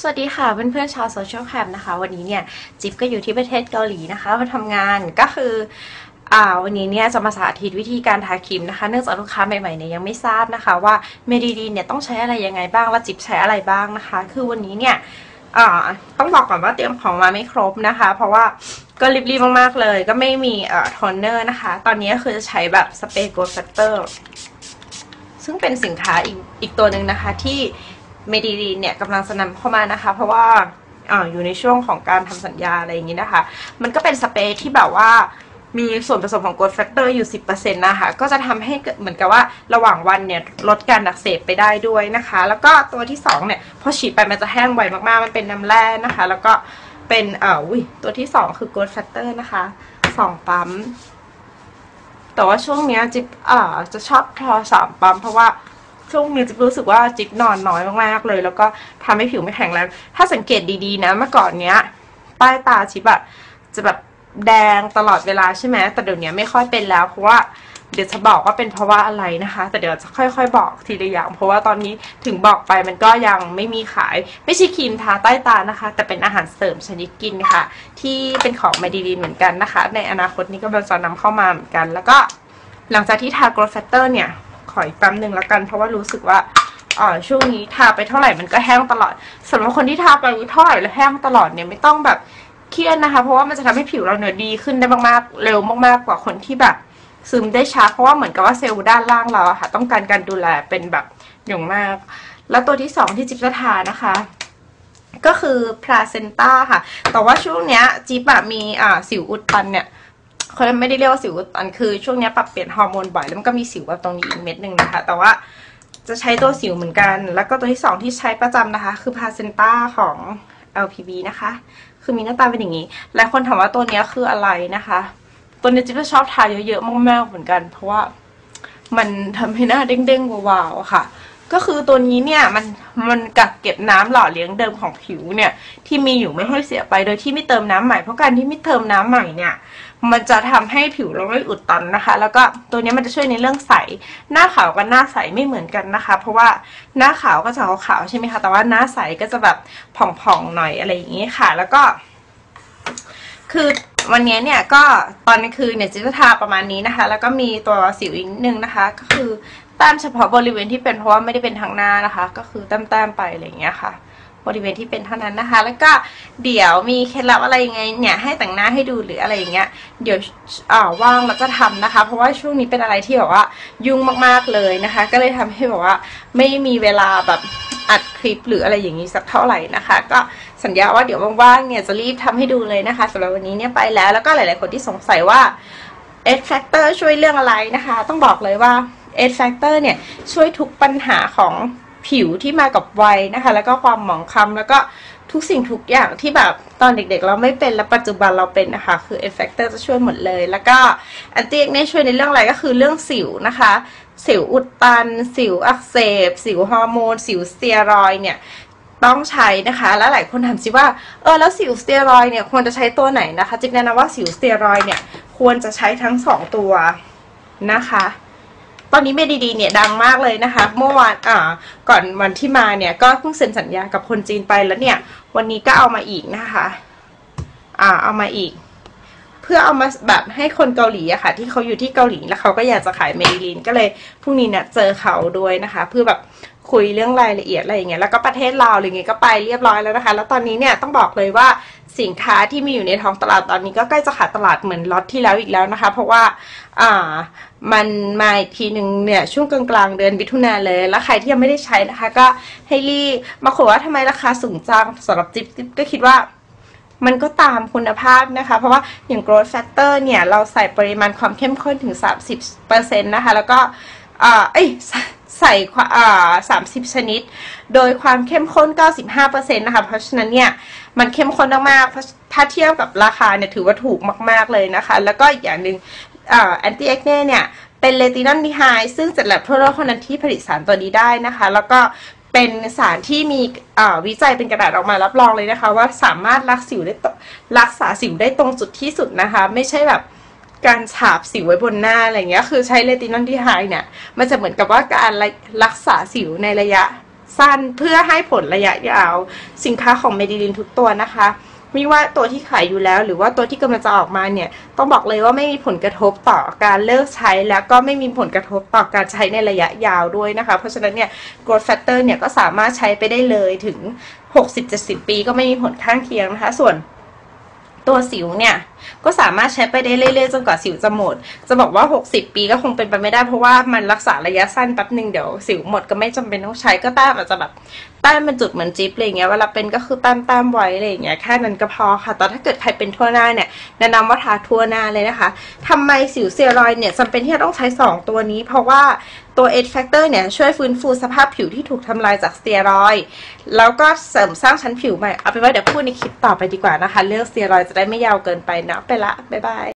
สวัสดีค่ะเพื่อนๆชาวโซเชียลแคมนะคะ วันนี้เนี่ยจิ๊บก็อยู่ที่ประเทศเกาหลีนะคะมาทำงานก็คืออ่าวันนี้เนี่ยจะมาสาธิตวิธีการทาครีมนะคะ เนื่องจากลูกค้าใหม่ๆเนี่ยยังไม่ทราบนะคะ ว่าเมดิดีเนี่ยต้องใช้อะไรยังไงบ้างและจิ๊บใช้อะไรบ้างนะคะ คือวันนี้เนี่ยอ่าต้องบอกก่อนว่าเตรียมของมาไม่ครบนะคะ เพราะว่าก็รีบๆมากๆเลย ก็ไม่มีเอ่อโทนเนอร์นะคะ ตอนนี้คือจะใช้แบบสเปรย์โกลด์แฟตเตอร์ซึ่งเป็นสินค้าอีกอีกตัวหนึ่งนะคะที่ เมดีดีเนี่ยกำลังจะนำเข้ามานะคะ เพราะว่าอาอยู่ในช่วงของการทำสัญญาอะไรอย่างนี้นะคะ มันก็เป็นสเปรย์ที่แบบว่ามีส่วนผสมของกรดแฟกเตอร์อยู่ 10%นะคะ ก็จะทำให้เหมือนกับว่าระหว่างวันเนี่ยลดการอักเสบไปได้ด้วยนะคะ แล้วก็ตัวที่2เนี่ยพอฉีดไปมันจะแห้งไวมากๆ มันเป็นน้ำแร่นะคะ แล้วก็เป็นเอ่ออุ้ยตัวที่ 2 คือกรดแฟกเตอร์นะคะสองปั๊ม แต่ว่าช่วงเนี้ยจิ๊บอ่าจะชอบทอสามปั๊มเพราะว่า ช่วงนี้จิ๊บรู้สึกว่าจิ๊บนอนน้อยมากๆเลย แล้วก็ทำให้ผิวไม่แข็งแรง ถ้าสังเกตดีๆนะ เมื่อก่อนเนี้ยใต้ตาจิ๊บอะจะแบบแดงตลอดเวลาใช่ไหมแต่เดี๋ยวนี้ไม่ค่อยเป็นแล้วเพราะว่าเดี๋ยวจะบอกว่าเป็นเพราะว่าอะไรนะคะ แต่เดี๋ยวจะค่อยๆ บอกทีละอย่าง เพราะว่าตอนนี้ถึงบอกไปมันก็ยังไม่มีขาย ไม่ใช่ครีมทาใต้ตานะคะ แต่เป็นอาหารเสริมชนิดกินค่ะ ที่เป็นของไมดีดีเหมือนกันนะคะ ในอนาคตนี้ก็จะนำเข้ามาเหมือนกัน แล้วก็หลังจากที่ทา growth factor เนี่ย ออีกแป๊บหนึ่งแล้วกัน เพราะว่ารู้สึกว่าอ่าช่วงนี้ทาไปเท่าไหร่มันก็แห้งตลอดสำหรับคนที่ทาไปเท่าไหร่แล้วแห้งตลอดเนี่ยไม่ต้องแบบเครียดนะคะ เพราะว่ามันจะทำให้ผิวเราเนี่ยดีขึ้นได้มากๆ เร็วมากๆกว่าคนที่แบบ ซึมได้ช้า เพราะว่าเหมือนกับว่าเซลล์ด้านล่างเราค่ะ ต้องการการดูแลเป็นแบบอย่างมาก แล้วตัวที่สองที่จิ๊บจะทานะคะก็คือพลาเซนต้าค่ะ แต่ว่าช่วงเนี้ยจิ๊บอะมีอ่าสิวอุดตันเนี่ย เขาไม่ได้เรียกว่าสิวอุดตันคือช่วงนี้ปรับเปลี่ยนฮอร์โมนบ่อยแล้วมันก็มีสิวแบบตรงนี้อีกเม็ดหนึ่งนะคะ แต่ว่าจะใช้ตัวสิวเหมือนกัน แล้วก็ตัวที่สองที่ใช้ประจำนะคะ คือพาเซนต้าของ LPB นะคะ คือมีหน้าตาเป็นอย่างนี้ หลายคนถามว่าตัวนี้คืออะไรนะคะ ตัวนี้จิ๊บชอบทาเยอะๆมากๆเหมือนกัน เพราะว่ามันทำให้หน้าเด้งๆวาวๆค่ะ ก็คือตัวนี้เนี่ยมันมันกักเก็บน้ำหล่อเลี้ยงเดิมของผิวเนี่ยที่มีอยู่ไม่ให้เสียไปโดยที่ไม่เติมน้ำใหม่เพราะการที่ไม่เติมน้ำใหม่เนี่ยมันจะทำให้ผิวเราไม่อุดตันนะคะ แล้วก็ตัวนี้มันจะช่วยในเรื่องใส หน้าขาวกับหน้าใสไม่เหมือนกันนะคะ เพราะว่าหน้าขาวก็จะขาวๆใช่ไหมคะแต่ว่าหน้าใสก็จะแบบผ่องๆหน่อยอะไรอย่างนี้ค่ะ แล้วก็ คือวันนี้เนี่ยก็ตอนกลางคืนเนี่ยจิจะทาประมาณนี้นะคะ แล้วก็มีตัวสิวอีกนิดนึงนะคะ ก็คือ แต้มเฉพาะบริเวณที่เป็นเพราะว่าไม่ได้เป็นทางหน้านะคะ ก็คือแต้มๆไปอะไรอย่างเงี้ยค่ะ บริเวณที่เป็นเท่านั้นนะคะ แล้วก็เดี๋ยวมีเคล็ดลับอะไรยังไงเนี่ยให้แต่งหน้าให้ดูหรืออะไรอย่างเงี้ย เดี๋ยวอ่าว่างแล้วจะทำนะคะ เพราะว่าช่วงนี้เป็นอะไรที่แบบว่ายุ่งมากๆเลยนะคะ ก็เลยทำให้แบบว่าไม่มีเวลาแบบอัดคลิปหรืออะไรอย่างนี้สักเท่าไหร่นะคะ ก็สัญญาว่าเดี๋ยวว่างๆเนี่ยจะรีบทำให้ดูเลยนะคะสำหรับวันนี้เนี่ยไปแล้วแล้วก็หลาย ๆ คนที่สงสัยว่า Ed Factor ช่วยเรื่องอะไรนะคะ ต้องบอกเลยว่า Ed Factor เนี่ยช่วยทุกปัญหาของผิวที่มากับวัยนะคะ แล้วก็ความหมองคล้ำแล้วก็ทุกสิ่งทุกอย่างที่แบบตอนเด็กๆ เราไม่เป็นและปัจจุบันเราเป็นนะคะ คือ Ed Factor จะช่วยหมดเลย แล้วก็อันตี้เนี่ยช่วยในเรื่องอะไรก็คือเรื่องสิวนะคะ สิวอุดตัน สิวอักเสบ สิวฮอร์โมน สิวสเตียรอยเนี่ยต้องใช้นะคะ แล้วหลายคนถามสิว่าเออแล้วสิวสเตียรอยเนี่ยควรจะใช้ตัวไหนนะคะจิ๊บแนะนำว่าสิวสเตียรอยเนี่ยควรจะใช้ทั้งสองตัวนะคะ ตอนนี้เมดีดีเนี่ยดังมากเลยนะคะ เมื่อวานอ่าก่อนวันที่มาเนี่ยก็เพิ่งเซ็นสัญญากับคนจีนไปแล้วเนี่ย วันนี้ก็เอามาอีกนะคะ อ่าเอามาอีก เพื่อเอามาแบบให้คนเกาหลีอะค่ะ ที่เขาอยู่ที่เกาหลีแล้วเขาก็อยากจะขายเมดิลินก็เลยพรุ่งนี้เนี่ยเจอเขาด้วยนะคะ เพื่อแบบคุยเรื่องรายละเอียดอะไรอย่างเงี้ยแล้วก็ประเทศลาวอะไรเงี้ยก็ไปเรียบร้อยแล้วนะคะ แล้วตอนนี้เนี่ยต้องบอกเลยว่า สินค้าที่มีอยู่ในท้องตลาดตอนนี้ก็ใกล้จะขาดตลาดเหมือนล็อตที่แล้วอีกแล้วนะคะ เพราะว่าอ่ามันมาอีกทีหนึ่งเนี่ยช่วงกลางๆเดือนมิถุนาเลย แล้วใครที่ยังไม่ได้ใช้นะคะ ก็ให้รีมาขอว่าทำไมราคาสูงจังสำหรับจิ๊บจิ๊บก็คิดว่ามันก็ตามคุณภาพนะคะ เพราะว่าอย่าง growth factor เนี่ย เราใส่ปริมาณความเข้มข้นถึง 30%นะคะ แล้วก็อ่าเอ้ย ใส่อ่า30ชนิด โดยความเข้มข้น 95%นะคะ เพราะฉะนั้นเนี่ยมันเข้มข้นมากๆถ้าเทียบกับราคาเนี่ยถือว่าถูกมาก ๆเลยนะคะ แล้วก็อีกอย่างหนึ่งอ่า anti acne เนี่ยเป็นเลตินอลดีไฮซึ่งเสร็จแล้วทั่วโลกเท่านั้นที่ผลิตสารตัวนี้ได้นะคะ แล้วก็เป็นสารที่มีวิจัยเป็นกระดาษออกมารับรองเลยนะคะ ว่าสามารถรักสิวได้รักษาสิวได้ตรงจุดที่สุดนะคะ ไม่ใช่แบบ การฉาบสิวไว้บนหน้าอะไรเงี้ย คือใช้เลตินอลดีไฮเนี่ย มันจะเหมือนกับว่าการรักษาสิวในระยะสั้นเพื่อให้ผลระยะยาว สินค้าของเมดิลินทุกตัวนะคะ ไม่ว่าตัวที่ขายอยู่แล้ว หรือว่าตัวที่กำลังจะออกมาเนี่ย ต้องบอกเลยว่าไม่มีผลกระทบต่อการเลิกใช้แล้วก็ไม่มีผลกระทบต่อการใช้ในระยะยาวด้วยนะคะ เพราะฉะนั้นเนี่ย growth factor เนี่ยก็สามารถใช้ไปได้เลยถึง 60-70 ปีก็ไม่มีผลข้างเคียงนะคะ ส่วน ตัวสิวเนี่ย ก็สามารถใช้ไปได้เรื่อยๆจนกว่าสิวจะหมด จะบอกว่า 60 ปีก็คงเป็นไปไม่ได้เพราะว่ามันรักษาระยะสั้นแป๊บหนึ่งเดี๋ยวสิวหมดก็ไม่จำเป็นต้องใช้ก็ต้มอาจจะแบบ ต้มเป็นจุดเหมือนจิ๊บอะไรเงี้ยเวลาเป็นก็คือแต้มแต้มไว้อะไรเงี้ยแค่นั้นก็พอค่ะ แต่ถ้าเกิดใครเป็นทั่วหน้าเนี่ยแนะนำว่าทาทั่วหน้าเลยนะคะทำไมสิวเซียรอยเนี่ยจำเป็นที่จะต้องใช้ 2 ตัวนี้ เพราะว่าตัว Edge Factor เนี่ยช่วยฟื้นฟูสภาพผิวที่ถูกทำลายจากสเตียรอยแล้วก็เสริมสร้างชั้นผิวใหม่ เอาเป็นว่าเดี๋ยวพูดในคลิปต่อไปดีกว่านะคะ เรื่องสเตียรอยจะได้ไม่ยาวเกินไปเนาะไปละ บ๊ายบาย